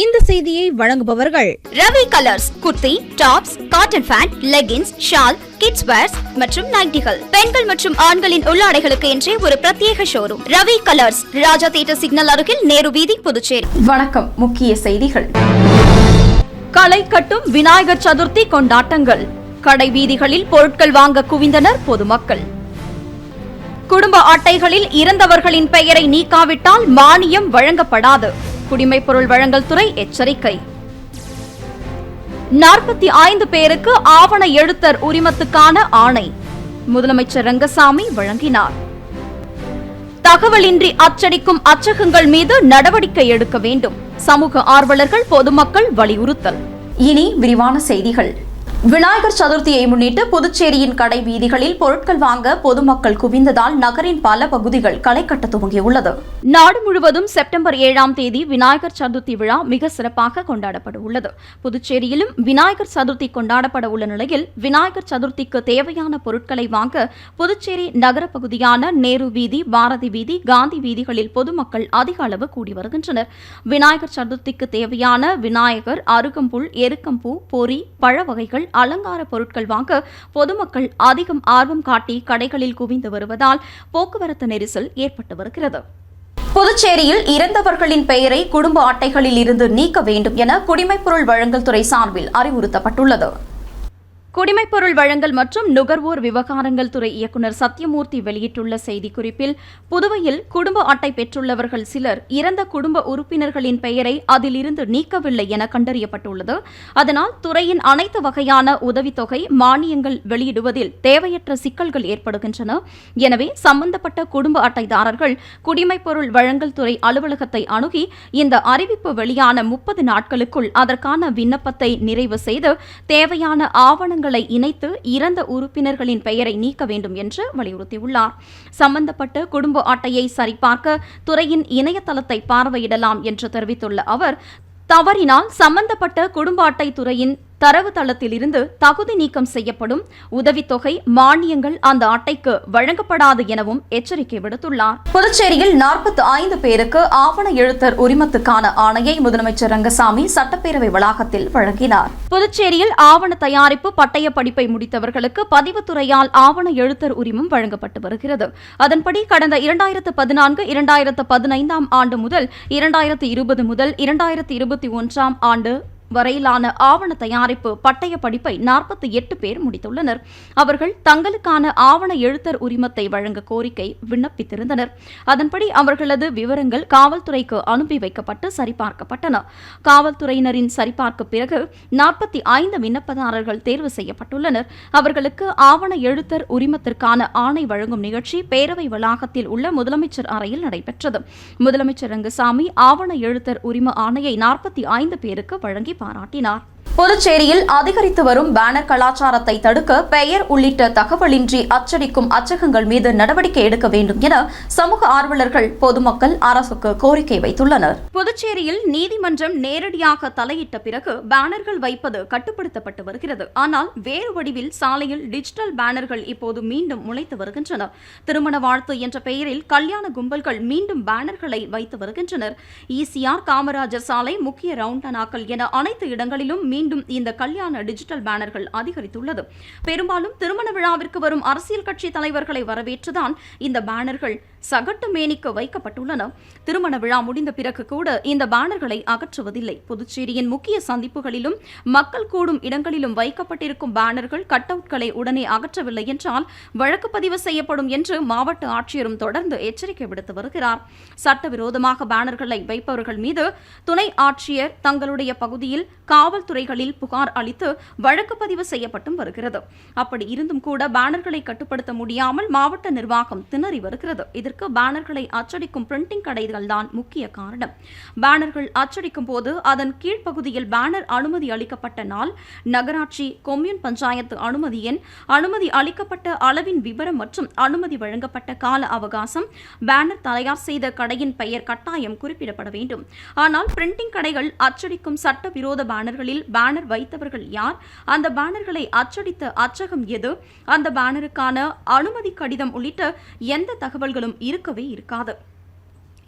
இந்த செய்தியை வழங்குபவர்கள் Ravi colours kurti tops cotton pant leggings shawl kids wears மற்றும் நைட்டிகள். பெண்கள் மற்றும் ஆண்களின் உள்ளாடைகளுக்கு என்றே ஒரு பிரத்யேக showroom Ravi colours Raja theatre signal அருகில் நேரு வீதி புதுச்சேரி. வணக்கம். முக்கிய செய்திகள். களை கட்டும் விநாயகர் சதுர்த்தி கொண்டாட்டங்கள். கடை வீதிகளில் பொருட்கள் வாங்க குவிந்தனர் பொதுமக்கள். குடும்ப அட்டைகளில் இறந்தவர்களின் பெயரை நீக்காவிட்டால் மானியம் வழங்கப்படாது. குடிமைப் பொருள் வழங்கல் துறை எச்சரிக்கை. நாற்பத்தி ஐந்து பேருக்கு ஆவண எழுத்தர் உரிமத்துக்கான ஆணை. முதலமைச்சர் ரங்கசாமி வழங்கினார். தகவலின்றி அச்சடிக்கும் அச்சகங்கள் மீது நடவடிக்கை எடுக்க வேண்டும். சமூக ஆர்வலர்கள் பொதுமக்கள் வலியுறுத்தல். இனி விரிவான செய்திகள். விநாயகர் சதுர்த்தியை முன்னிட்டு புதுச்சேரியின் கடை வீதிகளில் பொருட்கள் வாங்க பொதுமக்கள் குவிந்ததால் நகரின் பல பகுதிகள் களை கட்ட துவங்கியுள்ளது. நாடு முழுவதும் செப்டம்பர் ஏழாம் தேதி விநாயகர் சதுர்த்தி விழா மிக சிறப்பாக கொண்டாடப்பட உள்ளது. புதுச்சேரியிலும் விநாயகர் சதுர்த்தி கொண்டாடப்பட உள்ள நிலையில் விநாயகர் சதுர்த்திக்கு தேவையான பொருட்களை வாங்க புதுச்சேரி நகர பகுதியான நேரு வீதி பாரதி வீதி காந்தி வீதிகளில் பொதுமக்கள் அதிக அளவு கூடி வருகின்றனர். விநாயகர் சதுர்த்திக்கு தேவையான விநாயகர் அருகம்புல் எருக்கம்பூ பொறி பழ வகைகள் அலங்கார பொருட்கள் வாங்க பொதுமக்கள் அதிகம் ஆர்வம் காட்டி கடைகளில் குவிந்து வருவதால் போக்குவரத்து நெரிசல் ஏற்பட்டு வருகிறது. புதுச்சேரியில் இறந்தவர்களின் பெயரை குடும்ப அட்டைகளில் இருந்து நீக்க வேண்டும் என குடிமைப்பொருள் வழங்கல் துறை சார்பில் அறிவுறுத்தப்பட்டுள்ளது. குடிமைப்பொருள் வழங்கல் மற்றும் நுகர்வோர் விவகாரங்கள் துறை இயக்குநர் சத்யமூர்த்தி வெளியிட்டுள்ள செய்திக்குறிப்பில் புதுவையில் குடும்ப அட்டை பெற்றுள்ளவர்கள் சிலர் இறந்த குடும்ப உறுப்பினர்களின் பெயரை அதிலிருந்து நீக்கவில்லை என கண்டறியப்பட்டுள்ளது. அதனால் துறையின் அனைத்து வகையான உதவித்தொகை மானியங்கள் வெளியிடுவதில் தேவையற்ற சிக்கல்கள் ஏற்படுகின்றன. எனவே சம்பந்தப்பட்ட குடும்ப அட்டைதாரர்கள் குடிமைப்பொருள் வழங்கல் துறை அலுவலகத்தை அணுகி இந்த அறிவிப்பு வெளியான முப்பது நாட்களுக்குள் அதற்கான விண்ணப்பத்தை நிறைவு செய்து தேவையான ஆவணங்கள் இணைத்து இறந்த உறுப்பினர்களின் பெயரை நீக்க வேண்டும் என்று வலியுறுத்தியுள்ளார். சம்பந்தப்பட்ட குடும்ப அட்டையை சரிபார்க்க துறையின் இணையதளத்தை பார்வையிடலாம் என்று தெரிவித்துள்ள அவர் தவறினால் சம்பந்தப்பட்ட குடும்ப அட்டை துறையின் தரவுத்தளத்திலிருந்து தகுதி நீக்கம் செய்யப்படும். உதவித்தொகை மானியங்கள் அந்த அட்டைக்கு வழங்கப்படாது எனவும் எச்சரிக்கை விடுத்துள்ளார். புதுச்சேரியில் நாற்பத்தி ஐந்து பேருக்கு ஆவண எழுத்தர் உரிமத்துக்கான ஆணையை முதலமைச்சர் ரங்கசாமி சட்டப்பேரவை வளாகத்தில் வழங்கினார். புதுச்சேரியில் ஆவண தயாரிப்பு பட்டய படிப்பை முடித்தவர்களுக்கு பதிவுத்துறையால் ஆவண எழுத்தர் உரிமம் வழங்கப்பட்டு வருகிறது. அதன்படி கடந்த இரண்டாயிரத்து பதினான்கு இரண்டாயிரத்து பதினைந்தாம் ஆண்டு முதல் இரண்டாயிரத்து இருபது முதல் இரண்டாயிரத்து இருபத்தி ஒன்றாம் ஆண்டு வரையிலான ஆவண தயாரிப்பு பட்டய படிப்பை நாற்பத்தி எட்டு பேர் முடித்துள்ளனர். அவர்கள் தங்களுக்கான ஆவண எழுத்தர் உரிமத்தை வழங்க கோரிக்கை விண்ணப்பித்திருந்தனர். அதன்படி அவர்களது விவரங்கள் காவல்துறைக்கு அனுப்பி வைக்கப்பட்டு சரிபார்க்கப்பட்டன. காவல்துறையினரின் சரிபார்க்க பிறகு நாற்பத்தி ஐந்து விண்ணப்பதாரர்கள் தேர்வு செய்யப்பட்டுள்ளனர். அவர்களுக்கு ஆவண எழுத்தர் உரிமத்திற்கான ஆணை வழங்கும் நிகழ்ச்சி பேரவை வளாகத்தில் உள்ள முதலமைச்சர் அறையில் நடைபெற்றது. முதலமைச்சர் ரங்கசாமி ஆவண எழுத்தர் உரிம ஆணையை நாற்பத்தி ஐந்து பேருக்கு வழங்கி பாராட்டினார் புதுச்சேரியில் அதிகரித்து வரும் பேனர் கலாச்சாரத்தை தடுக்க பெயர் உள்ளிட்ட தகவலின்றி அச்சடிக்கும் அச்சகங்கள் மீது நடவடிக்கை எடுக்க வேண்டும் என சமூக ஆர்வலர்கள் பொதுமக்கள் அரசுக்கு கோரிக்கை வைத்துள்ளனர். புதுச்சேரியில் நீதிமன்றம் நேரடியாக தலையிட்ட பிறகு பேனர்கள் வைப்பது கட்டுப்படுத்தப்பட்டு வருகிறது. ஆனால் வேறு வடிவில் சாலையில் டிஜிட்டல் பேனர்கள் இப்போது மீண்டும் முளைத்து வருகின்றன. திருமண வாழ்த்து என்ற பெயரில் கல்யாண கும்பல்கள் மீண்டும் பேனர்களை வைத்து வருகின்றனர். ஈசிஆர் காமராஜர் சாலை முக்கிய ரவுண்டனாக்கள் என அனைத்து இடங்களிலும் மீண்டும் இந்த கல்யாண டிஜிட்டல் பேனர்கள் அதிகரித்துள்ளது. பெரும்பாலும் திருமண விழாவிற்கு வரும் அரசியல் கட்சி தலைவர்களை வரவேற்றுதான் இந்த பேனர்கள் சகட்டு மேனிக்கு வைக்கப்பட்டுள்ளன. திருமண விழா முடிந்த பிறகு கூட இந்த பேனர்களை அகற்றுவதில்லை. புதுச்சேரியின் முக்கிய சந்திப்புகளிலும் மக்கள் கூடும் இடங்களிலும் வைக்கப்பட்டிருக்கும் பேனர்கள் கட் அவுட்களை உடனே அகற்றவில்லை என்றால் வழக்கு பதிவு செய்யப்படும் என்று மாவட்ட ஆட்சியரும் தொடர்ந்து எச்சரிக்கை விடுத்து வருகிறார். சட்டவிரோதமாக பேனர்களை வைப்பவர்கள் மீது துணை ஆட்சியர் தங்களுடைய பகுதியில் காவல்துறைகளில் புகார் அளித்து வழக்கு பதிவு செய்யப்பட்டும் வருகிறது. அப்படி இருந்தும் கூட பேனர்களை கட்டுப்படுத்த முடியாமல் மாவட்ட நிர்வாகம் திணறி வருகிறது. இதற்கு பேனர்களை அச்சடிக்கும் பிரிண்டிங் கடைகள் தான் முக்கிய காரணம். பேனர்கள் அச்சடிக்கும் போது அதன் கீழ்ப்பகுதியில் பேனர் அனுமதி அளிக்கப்பட்ட நாள் நகராட்சி கொம்யூன் பஞ்சாயத்து அனுமதி எண் அனுமதி அளிக்கப்பட்ட அளவின் விவரம் மற்றும் அனுமதி வழங்கப்பட்ட கால அவகாசம் பேனர் தயார் செய்த கடையின் பெயர் கட்டாயம் குறிப்பிடப்பட வேண்டும். ஆனால் பிரிண்டிங் கடைகள் அச்சடிக்கும் சட்டவிரோத பேனர்களில் பேனர் வைத்தவர்கள் யார் அந்த பேனர்களை அச்சடித்த அச்சகம் எது அந்த பேனருக்கான அனுமதி கடிதம் உள்ளிட்ட எந்த தகவல்களும் இருக்கவே இருக்காது.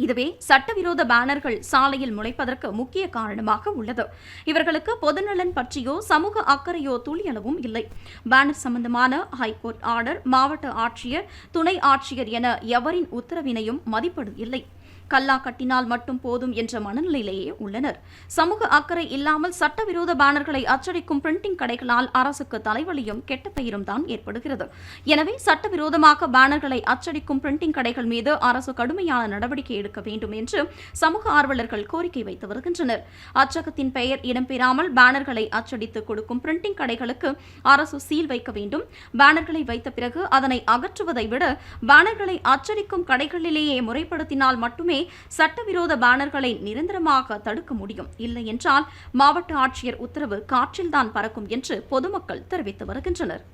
இதுவே சட்டவிரோத பேனர்கள் சாலையில் முளைப்பதற்கு முக்கிய காரணமாக உள்ளது. இவர்களுக்கு பொதுநலன் பற்றியோ சமூக அக்கறையோ துளியளவும் இல்லை. பேனர் சம்பந்தமான ஹைகோர்ட் ஆர்டர் மாவட்ட ஆட்சியர் துணை ஆட்சியர் என எவரின் உத்தரவினையும் மதிப்பிடும் இல்லை. கல்லா கட்டினால் மட்டும் போதும் என்ற மனநிலையிலேயே உள்ளனர். சமூக அக்கறை இல்லாமல் சட்டவிரோத பேனர்களை அச்சடிக்கும் பிரிண்டிங் கடைகளால் அரசுக்கு தலைவலியும் கெட்ட பெயரும் தான் ஏற்படுகிறது. எனவே சட்டவிரோதமாக பேனர்களை அச்சடிக்கும் பிரிண்டிங் கடைகள் மீது அரசு கடுமையான நடவடிக்கை எடுக்க வேண்டும் என்று சமூக ஆர்வலர்கள் கோரிக்கை வைத்து வருகின்றனர். அச்சகத்தின் பெயர் இடம்பெறாமல் பேனர்களை அச்சடித்து கொடுக்கும் பிரிண்டிங் கடைகளுக்கு அரசு சீல் வைக்க வேண்டும். பேனர்களை வைத்த பிறகு அதனை அகற்றுவதை விட பேனர்களை அச்சடிக்கும் கடைகளிலேயே முறைப்படுத்தினால் மட்டுமே சட்டவிரோத பேனர்களை நிரந்தரமாக தடுக்க முடியும். இல்லை என்றால் மாவட்ட ஆட்சியர் உத்தரவு காற்றில்தான் பறக்கும் என்று பொதுமக்கள் தெரிவித்து வருகின்றனர்.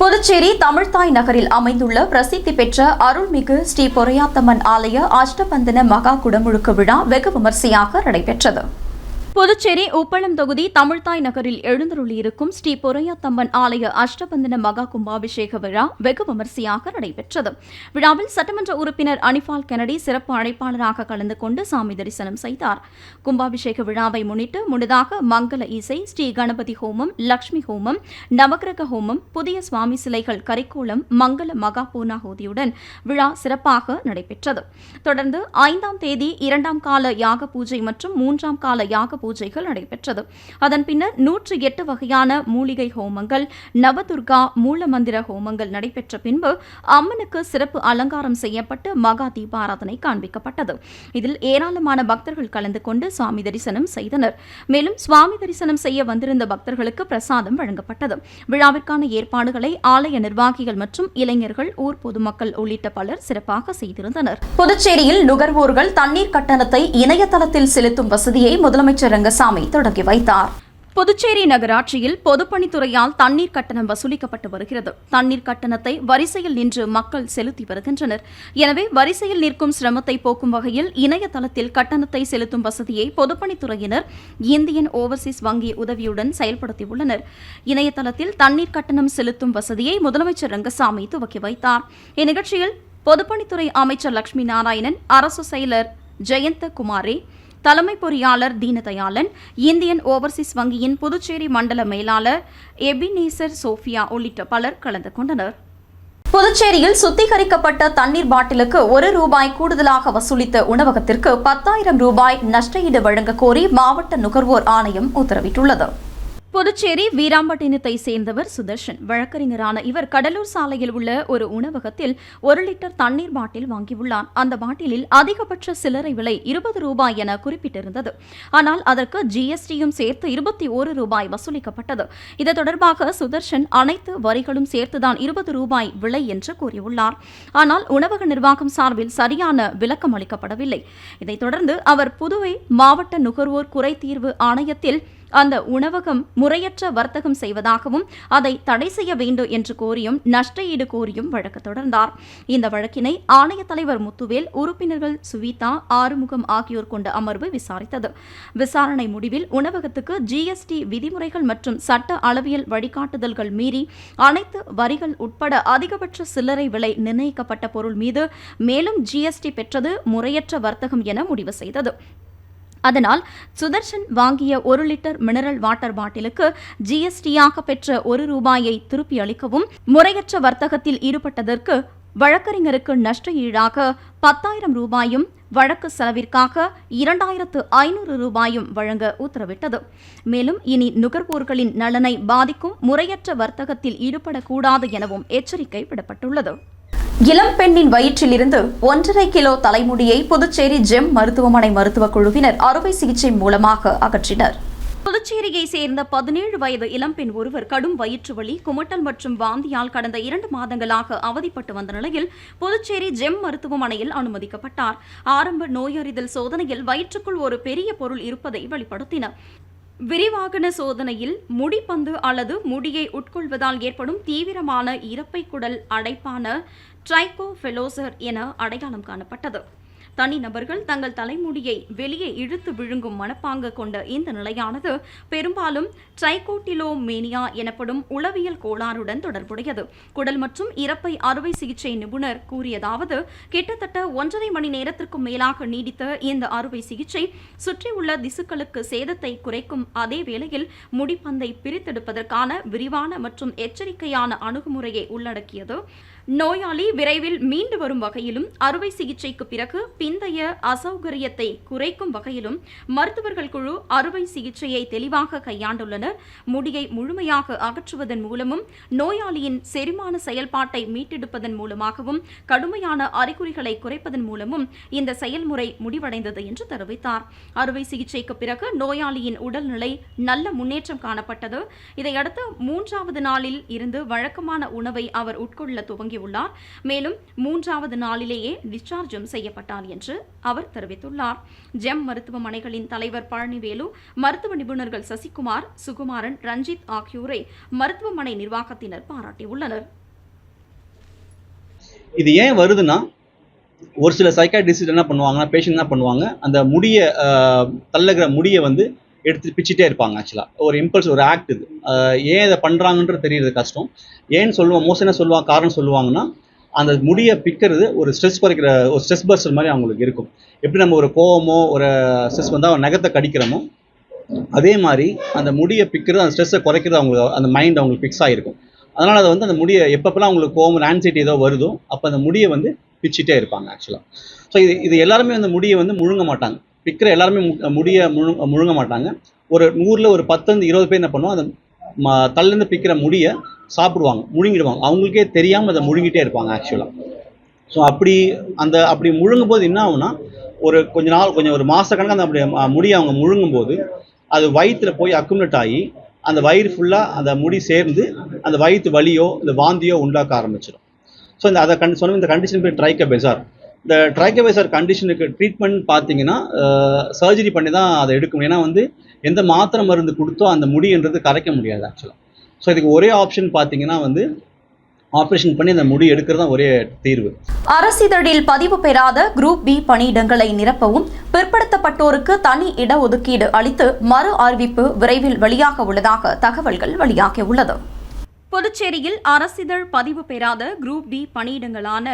புதுச்சேரி தமிழ்தாய் நகரில் அமைந்துள்ள பிரசித்தி பெற்ற அருள்மிகு ஸ்ரீ பொறையாத்தம்மன் ஆலய அஷ்டபந்தன மகா குடமுழுக்கு விழா வெகு விமர்சையாக நடைபெற்றது. புதுச்சேரி உப்பளம் தொகுதி தமிழ்தாய் நகரில் எழுந்தருளியிருக்கும் ஸ்ரீ பொறையாத்தம்மன் ஆலய அஷ்டபந்தன மகா கும்பாபிஷேக விழா வெகு விமரிசையாக நடைபெற்றது. விழாவில் சட்டமன்ற உறுப்பினர் அனிபால் கெனடி சிறப்பு அழைப்பாளராக கலந்து கொண்டு சாமி தரிசனம் செய்தார். கும்பாபிஷேக விழாவை முன்னிட்டு முன்னதாக மங்கள இசை ஸ்ரீ கணபதி ஹோமம் லக்ஷ்மி ஹோமம் நவகிரக ஹோமம் புதிய சுவாமி சிலைகள் கரிக்கோலம் மங்கள மகா பூர்ணாகோதியுடன் விழா சிறப்பாக நடைபெற்றது. தொடர்ந்து ஐந்தாம் தேதி இரண்டாம் கால யாக பூஜை மற்றும் மூன்றாம் கால யாக பூஜை பூஜைகள் நடைபெற்றது. அதன் பின்னர் நூற்றி எட்டு வகையான மூலிகை ஹோமங்கள் நவதுர்கா மூலமந்திர ஹோமங்கள் நடைபெற்ற பின்பு அம்மனுக்கு சிறப்பு அலங்காரம் செய்யப்பட்டு மகா தீபாராதனை காண்பிக்கப்பட்டது. இதில் ஏராளமான பக்தர்கள் கலந்து கொண்டு சுவாமி தரிசனம் செய்தனர். மேலும் சுவாமி தரிசனம் செய்ய வந்திருந்த பக்தர்களுக்கு பிரசாதம் வழங்கப்பட்டது. விழாவிற்கான ஏற்பாடுகளை ஆலய நிர்வாகிகள் மற்றும் இளைஞர்கள் ஊர் பொதுமக்கள் உள்ளிட்ட பலர் சிறப்பாக செய்திருந்தனர். புதுச்சேரியில் நுகர்வோர்கள் தண்ணீர் கட்டணத்தை இணையதளத்தில் செலுத்தும் வசதியை முதலமைச்சர் ரங்கசாமி தொடங்கி வைத்தார். புதுச்சேரி நகராட்சியில் பொதுப்பணித்துறையால் தண்ணீர் கட்டணம் வசூலிக்கப்பட்டு வருகிறது. தண்ணீர் கட்டணத்தை வரிசையில் நின்று மக்கள் செலுத்தி வருகின்றனர். எனவே வரிசையில் நிற்கும் சிரமத்தை போக்கும் வகையில் இணையதளத்தில் கட்டணத்தை செலுத்தும் வசதியை பொதுப்பணித்துறையினர் இந்தியன் ஓவர்சீஸ் வங்கி உதவியுடன் செயல்படுத்தியுள்ளனர். இணையதளத்தில் தண்ணீர் கட்டணம் செலுத்தும் வசதியை முதலமைச்சர் ரங்கசாமி துவக்கி வைத்தார். இந்நிகழ்ச்சியில் பொதுப்பணித்துறை அமைச்சர் லட்சுமி நாராயணன் அரசு செயலர் ஜெயந்த குமாரே தலைமை பொறியாளர் தீனதயாளன் இந்தியன் ஓவர்சீஸ் வங்கியின் புதுச்சேரி மண்டல மேலாளர் எபினேசர் சோஃபியா உள்ளிட்ட பலர் கலந்து கொண்டனர். புதுச்சேரியில் சுத்திகரிக்கப்பட்ட தண்ணீர் பாட்டிலுக்கு ஒரு ரூபாய் கூடுதலாக வசூலித்த உணவகத்திற்கு பத்தாயிரம் ரூபாய் நஷ்டஈடு வழங்க கோரி மாவட்ட நுகர்வோர் ஆணையம் உத்தரவிட்டுள்ளது. புதுச்சேரி வீராம்பட்டினத்தை சேர்ந்தவர் சுதர்ஷன். வழக்கறிஞரான இவர் கடலூர் சாலையில் உள்ள ஒரு உணவகத்தில் ஒரு லிட்டர் தண்ணீர் பாட்டில் வாங்கியுள்ளார். அந்த பாட்டிலில் அதிகபட்ச சில்லறை விலை இருபது ரூபாய் என குறிப்பிட்டிருந்தது. ஆனால் அதற்கு ஜிஎஸ்டியும் சேர்த்து இருபத்தி ஒரு ரூபாய் வசூலிக்கப்பட்டது. இது தொடர்பாக சுதர்ஷன் அனைத்து வரிகளும் சேர்த்துதான் இருபது ரூபாய் விலை என்று கூறியுள்ளார். ஆனால் உணவக நிர்வாகம் சார்பில் சரியான விளக்கம் அளிக்கப்படவில்லை. இதைத் தொடர்ந்து அவர் புதுவை மாவட்ட நுகர்வோர் குறைதீர்வு ஆணையத்தில் அந்த உணவகம் முறையற்ற வர்த்தகம் செய்வதாகவும் அதை தடை செய்ய வேண்டும் என்று கோரியும் நஷ்டஈடு கோரியும் வழக்கு தொடர்ந்தார். இந்த வழக்கினை ஆணைய தலைவர் முத்துவேல் உறுப்பினர்கள் சுவிதா ஆறுமுகம் ஆகியோர் கொண்ட அமர்வு விசாரித்தது. விசாரணை முடிவில் உணவகத்துக்கு ஜிஎஸ்டி விதிமுறைகள் மற்றும் சட்ட அளவியல் வழிகாட்டுதல்கள் மீறி அனைத்து வரிகள் உட்பட அதிகபட்ச சில்லறை விலை நிர்ணயிக்கப்பட்ட பொருள் மீது மேலும் ஜிஎஸ்டி பெற்றது முறையற்ற வர்த்தகம் என முடிவு செய்தது. அதனால் சுதர்ஷன் வாங்கிய ஒரு லிட்டர் மினரல் வாட்டர் பாட்டிலுக்கு ஜிஎஸ்டியாக பெற்ற ஒரு ரூபாயை திருப்பி அளிக்கவும் முறையற்ற வர்த்தகத்தில் ஈடுபட்டதற்கு வழக்கறிஞருக்கு நஷ்ட ஈடாக பத்தாயிரம் ரூபாயும் வழக்கு செலவிற்காக இரண்டாயிரத்து ஐநூறு ரூபாயும் வழங்க உத்தரவிட்டது. மேலும் இனி நுகர்வோர்களின் நலனை பாதிக்கும் முறையற்ற வர்த்தகத்தில் ஈடுபடக்கூடாது எனவும் எச்சரிக்கை விடப்பட்டுள்ளது. இளம் பெண்ணின் வயிற்றிலிருந்து ஒன்றரை கிலோ தலைமுடியை புதுச்சேரி ஜெம் மருத்துவமனை மருத்துவக் குழுவினர் அறுவை சிகிச்சை மூலமாக அகற்றினர். புதுச்சேரியை சேர்ந்த பதினேழு வயது இளம்பெண் ஒருவர் கடும் வயிற்று வலி குமட்டல் மற்றும் வாந்தியால் கடந்த இரண்டு மாதங்களாக அவதிப்பட்டு வந்த நிலையில் புதுச்சேரி ஜெம் மருத்துவமனையில் அனுமதிக்கப்பட்டார். ஆரம்ப நோயறிதல் சோதனையில் வயிற்றுக்குள் ஒரு பெரிய பொருள் இருப்பதை வெளிப்படுத்தின விரிவாகன சோதனையில் முடிப்பந்து அல்லது முடியை உட்கொள்வதால் ஏற்படும் தீவிரமான இறப்பை குடல் அடைப்பான ட்ரைகோஃபெலோசர் என அடையாளம் காணப்பட்டது. தனிநபர்கள் தங்கள் தலைமுடியை வெளியே இழுத்து விழுங்கும் மனப்பாங்கு கொண்ட இந்த நிலையானது பெரும்பாலும் ட்ரைகோட்டிலோமேனியா எனப்படும் உளவியல் கோளாறுடன் தொடர்புடையது. குடல் மற்றும் இறப்பை அறுவை சிகிச்சை நிபுணர் கூறியதாவது கிட்டத்தட்ட ஒன்றரை மணி நேரத்திற்கும் மேலாக நீடித்த இந்த அறுவை சிகிச்சை சுற்றியுள்ள திசுக்களுக்கு சேதத்தை குறைக்கும் அதே வேளையில் முடிப்பந்தை பிரித்தெடுப்பதற்கான விரிவான மற்றும் எச்சரிக்கையான அணுகுமுறையை உள்ளடக்கியது. நோயாளி விரைவில் மீண்டு வரும் வகையிலும் அறுவை சிகிச்சைக்கு பிறகு பிந்தைய அசௌகரியத்தை குறைக்கும் வகையிலும் மருத்துவர்கள் குழு அறுவை சிகிச்சையை தெளிவாக கையாண்டுள்ளனர். முடியை முழுமையாக அகற்றுவதன் மூலமும் நோயாளியின் செரிமான செயல்பாட்டை மீட்டெடுப்பதன் மூலமாகவும் கடுமையான அறிகுறிகளை குறைப்பதன் மூலமும் இந்த செயல்முறை முடிவடைந்தது என்று தெரிவித்தார். அறுவை சிகிச்சைக்கு பிறகு நோயாளியின் உடல்நிலை நல்ல முன்னேற்றம் காணப்பட்டது. இதையடுத்து மூன்றாவது நாளில் இருந்து வழக்கமான உணவை அவர் உட்கொள்ள துவங்கி துவங்கியுள்ளார் மேலும் மூன்றாவது நாளிலேயே டிஸ்சார்ஜும் செய்யப்பட்டார் என்று அவர் தெரிவித்துள்ளார். ஜெம் மருத்துவமனைகளின் தலைவர் பழனிவேலு மருத்துவ நிபுணர்கள் சசிகுமார் சுகுமாரன் ரஞ்சித் ஆகியோரை மருத்துவமனை நிர்வாகத்தினர் பாராட்டியுள்ளனர். இது ஏன் வருதுன்னா ஒரு சில சைக்காட்ரிஸ்ட் என்ன பண்ணுவாங்கன்னா பேஷண்ட் என்ன பண்ணுவாங்க அந்த முடிய தள்ளுகிற முடியை வந்து எடுத்து பிச்சுட்டே இருப்பாங்க ஆக்சுவலாக ஒரு இம்பல்ஸ் ஒரு ஆக்ட் இது. ஏன் இதை பண்ணுறாங்கன்றது தெரியறது கஷ்டம். ஏன்னு சொல்லுவாங்க மோஸ்ட் என்ன சொல்லுவாங்க காரணம் சொல்லுவாங்கன்னா அந்த முடியை பிக்கிறது ஒரு ஸ்ட்ரெஸ் குறைக்கிற ஒரு ஸ்ட்ரெஸ் பர்ஸ்டர் மாதிரி அவங்களுக்கு இருக்கும். எப்படி நம்ம ஒரு கோவமோ ஒரு ஸ்ட்ரெஸ் வந்தால் ஒரு நகத்தை கடிக்கிறோமோ அதே மாதிரி அந்த முடியை பிக்கிறது அந்த ஸ்ட்ரெஸ்ஸை குறைக்கிறது அவங்களுக்கு அந்த மைண்ட் அவங்களுக்கு ஃபிக்ஸ் ஆகிருக்கும். அதனால் அதை வந்து அந்த முடியை எப்பப்பெல்லாம் அவங்களுக்கு கோவம் ஆன்சைட்டி ஏதோ வருதோ அப்போ அந்த முடியை வந்து பிச்சுட்டே இருப்பாங்க ஆக்சுவலாக ஸோ இது இது எல்லாருமே அந்த முடியை வந்து முழுங்க மாட்டாங்க. விற்கிற எல்லாருமே மு- முடியை முழு முழுங்க மாட்டாங்க. ஒரு நூறில் ஒரு பத்துலேருந்து இருபது பேர் என்ன பண்ணுவோம் அந்த ம தள்ளிருந்து பிக்கிற முடியை சாப்பிடுவாங்க முழுங்கிடுவாங்க. அவங்களுக்கே தெரியாமல் அதை முழுங்கிட்டே இருப்பாங்க ஆக்சுவலாக ஸோ அப்படி அந்த அப்படி முழுங்கும் போது என்ன ஆகும்னா ஒரு கொஞ்ச நாள் கொஞ்சம் ஒரு மாத கணக்கு அந்த அப்படி முடியை அவங்க முழுங்கும் போது அது வயிற்றுல போய் அக்குமுலேட் ஆகி அந்த வயிறு ஃபுல்லாக அந்த முடி சேர்ந்து அந்த வயிற்று வலியோ இந்த வாந்தியோ உண்டாக்க ஆரம்பிச்சிடும். ஸோ இந்த அதை கண் சொன்ன இந்த கண்டிஷன் பேர் ட்ரைக்கபெசார் இந்த ட்ரைக்கபெசார் கண்டிஷனுக்கு ட்ரீட்மெண்ட் பார்த்தீங்கன்னா சர்ஜரி பண்ணி தான் அதை எடுக்கணும் ஏன்னா வந்து எந்த மாத்திரை மருந்து கொடுத்தோ அந்த முடின்றது கரைக்க முடியாது ஆக்சுவலாக ஸோ இதுக்கு ஒரே ஆப்ஷன் பார்த்தீங்கன்னா வந்து ஆப்ரேஷன் பண்ணி அந்த முடி எடுக்கிறது தான் ஒரே தீர்வு. அரசிதழில் பதிவு பெறாத குரூப் பி பணியிடங்களை நிரப்பவும் பிற்படுத்தப்பட்டோருக்கு தனி இடஒதுக்கீடு அளித்து மறு அறிவிப்பு விரைவில் வெளியாக உள்ளதாக தகவல்கள் வெளியாகியுள்ளது புதுச்சேரியில் அரசிதழ் பதிவு பெறாத குரூப் பி பணியிடங்களான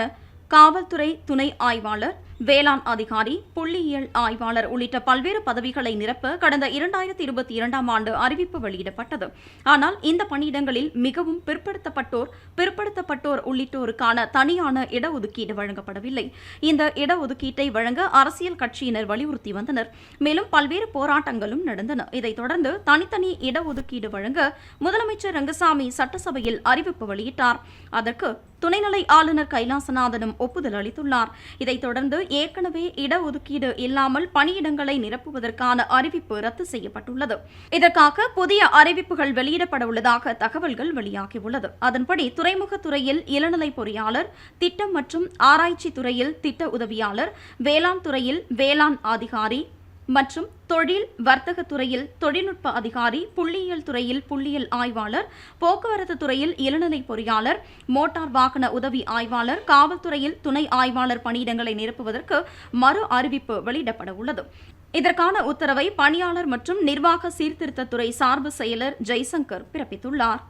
காவல்துறை துணை ஆய்வாளர் வேளாண் அதிகாரி புள்ளியியல் ஆய்வாளர் உள்ளிட்ட பல்வேறு பதவிகளை நிரப்ப கடந்த இரண்டாயிரத்தி இருபத்தி இரண்டாம் ஆண்டு அறிவிப்பு வெளியிடப்பட்டது. ஆனால் இந்த பணியிடங்களில் மிகவும் பிற்படுத்தப்பட்டோர் பிற்படுத்தப்பட்டோர் உள்ளிட்டோருக்கான தனியான இடஒதுக்கீடு வழங்கப்படவில்லை. இந்த இடஒதுக்கீட்டை வழங்க அரசியல் கட்சியினர் வலியுறுத்தி வந்தனர். மேலும் பல்வேறு போராட்டங்களும் நடந்தன. இதைத் தொடர்ந்து தனித்தனி இடஒதுக்கீடு வழங்க முதலமைச்சர் ரங்கசாமி சட்டசபையில் அறிவிப்பு வெளியிட்டார். அதற்கு துணைநிலை ஆளுநர் கைலாசநாதனும் ஒப்புதல் அளித்துள்ளார். இதைத் தொடர்ந்து ஏற்கனவே இடஒதுக்கீடு இல்லாமல் பணியிடங்களை நிரப்புவதற்கான அறிவிப்பு ரத்து செய்யப்பட்டுள்ளது. இதற்காக புதிய அறிவிப்புகள் வெளியிடப்பட உள்ளதாக தகவல்கள் வெளியாகியுள்ளது. அதன்படி துறைமுக துறையில் இளநிலை பொறியாளர் திட்டம் மற்றும் ஆராய்ச்சி துறையில் திட்ட உதவியாளர் வேளாண் துறையில் வேளாண் அதிகாரி மற்றும் தொழில் வர்த்தக துறையில் தொழில்நுட்ப அதிகாரி புள்ளியியல் துறையில் புள்ளியியல் ஆய்வாளர் போக்குவரத்து துறையில் இளநிலை பொறியாளர் மோட்டார் வாகன உதவி ஆய்வாளர் காவல்துறையில் துணை ஆய்வாளர் பணியிடங்களை நிரப்புவதற்கு மறு அறிவிப்பு வெளியிடப்பட உள்ளது. இதற்கான உத்தரவை பணியாளர் மற்றும் நிர்வாக சீர்திருத்தத்துறை சார்பு செயலர் ஜெய்சங்கர் பிறப்பித்துள்ளார்.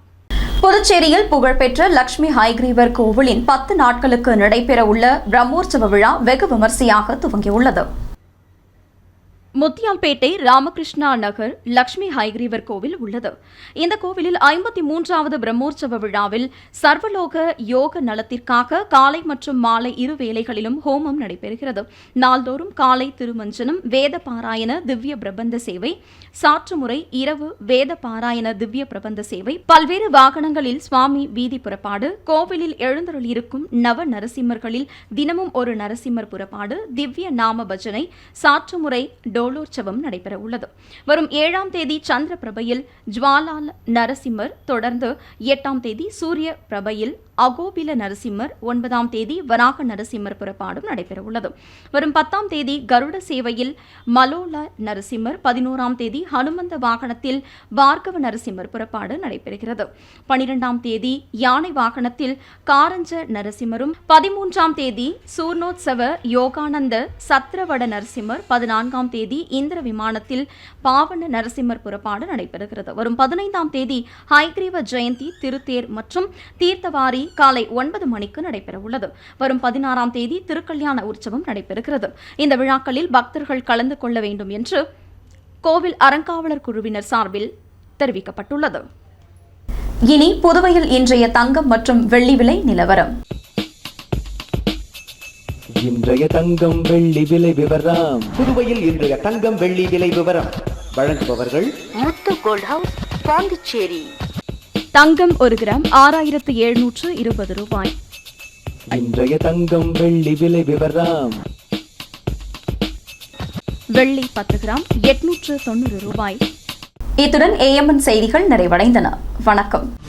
புதுச்சேரியில் புகழ்பெற்ற லட்சுமி ஹைகிரீவர் கோவிலின் பத்து நாட்களுக்கு நடைபெறவுள்ள பிரம்மோற்சவ விழா வெகு விமர்சையாக துவங்கியுள்ளது. முத்தியால்பேட்டை ராமகிருஷ்ணா நகர் லக்ஷ்மி ஹைகிரீவர் கோவில் உள்ளது. இந்த கோவிலில் ஐம்பத்தி மூன்றாவது பிரம்மோற்சவ விழாவில் சர்வலோக யோக நலத்திற்காக காலை மற்றும் மாலை இரு வேளைகளிலும் ஹோமம் நடைபெறுகிறது. நாள்தோறும் காலை திருமஞ்சனம் வேத பாராயண திவ்ய பிரபந்த சேவை சாற்றுமுறை இரவு வேத பாராயண திவ்ய பிரபந்த சேவை பல்வேறு வாகனங்களில் சுவாமி வீதி புறப்பாடு கோவிலில் எழுந்தருளியிருக்கும் நவ நரசிம்மர்களில் தினமும் ஒரு நரசிம்மர் புறப்பாடு திவ்ய நாம பஜனை சாற்றுமுறை டோ லோலோற்சவம் நடைபெற உள்ளது வரும் ஏழாம் தேதி சந்திர பிரபையில் ஜுவாலால் நரசிம்மர் தொடர்ந்து எட்டாம் தேதி சூரிய பிரபையில் அகோபில நரசிம்மர் ஒன்பதாம் தேதி வராக நரசிம்மர் புறப்பாடும் நடைபெற உள்ளது வரும் பத்தாம் தேதி கருட சேவையில் மலோல நரசிம்மர் பதினோராம் தேதி ஹனுமந்த வாகனத்தில் பார்கவ நரசிம்மர் புறப்பாடு நடைபெறுகிறது. பனிரெண்டாம் தேதி யானை வாகனத்தில் காரஞ்ச நரசிம்மரும் பதிமூன்றாம் தேதி சூர்ணோத்சவ யோகானந்த சத்திரவட நரசிம்மர் பதினான்காம் தேதி தேதி இந்திர விமானத்தில் பாவன நரசிம்மர் புறப்பாடு நடைபெறுகிறது. வரும் பதினைந்தாம் தேதி ஹைகிரீவ ஜெயந்தி திருத்தேர் மற்றும் தீர்த்தவாரி காலை ஒன்பது மணிக்கு நடைபெறவுள்ளது வரும் பதினாறாம் தேதி திருக்கல்யாண உற்சவம் நடைபெறுகிறது. இந்த விழாக்களில் பக்தர்கள் கலந்து கொள்ள வேண்டும் என்று கோவில் அறங்காவலர் குழுவினர் சார்பில் தெரிவிக்கப்பட்டுள்ளது. இனி புதுவையில் இன்றைய தங்கம் மற்றும் வெள்ளி விலை நிலவரம். இன்றைய தங்கம் வெள்ளி விலை விவரம். புதுவையில் இன்றைய தங்கம் வெள்ளி விலை விவரம். வழங்குபவர்கள் முத்து கோல்ட் ஹவுஸ் பாண்டிச்சேரி. தங்கம் ஒரு கிராம் ஆறாயிரத்து எழுநூற்று இருபது ரூபாய். இன்றைய தங்கம் வெள்ளி விலை விவரம். வெள்ளி பத்து கிராம் எட்நூற்று தொண்ணூறு ரூபாய். இத்துடன் ஏஎம்என் செய்திகள் நிறைவடைந்தன. வணக்கம்.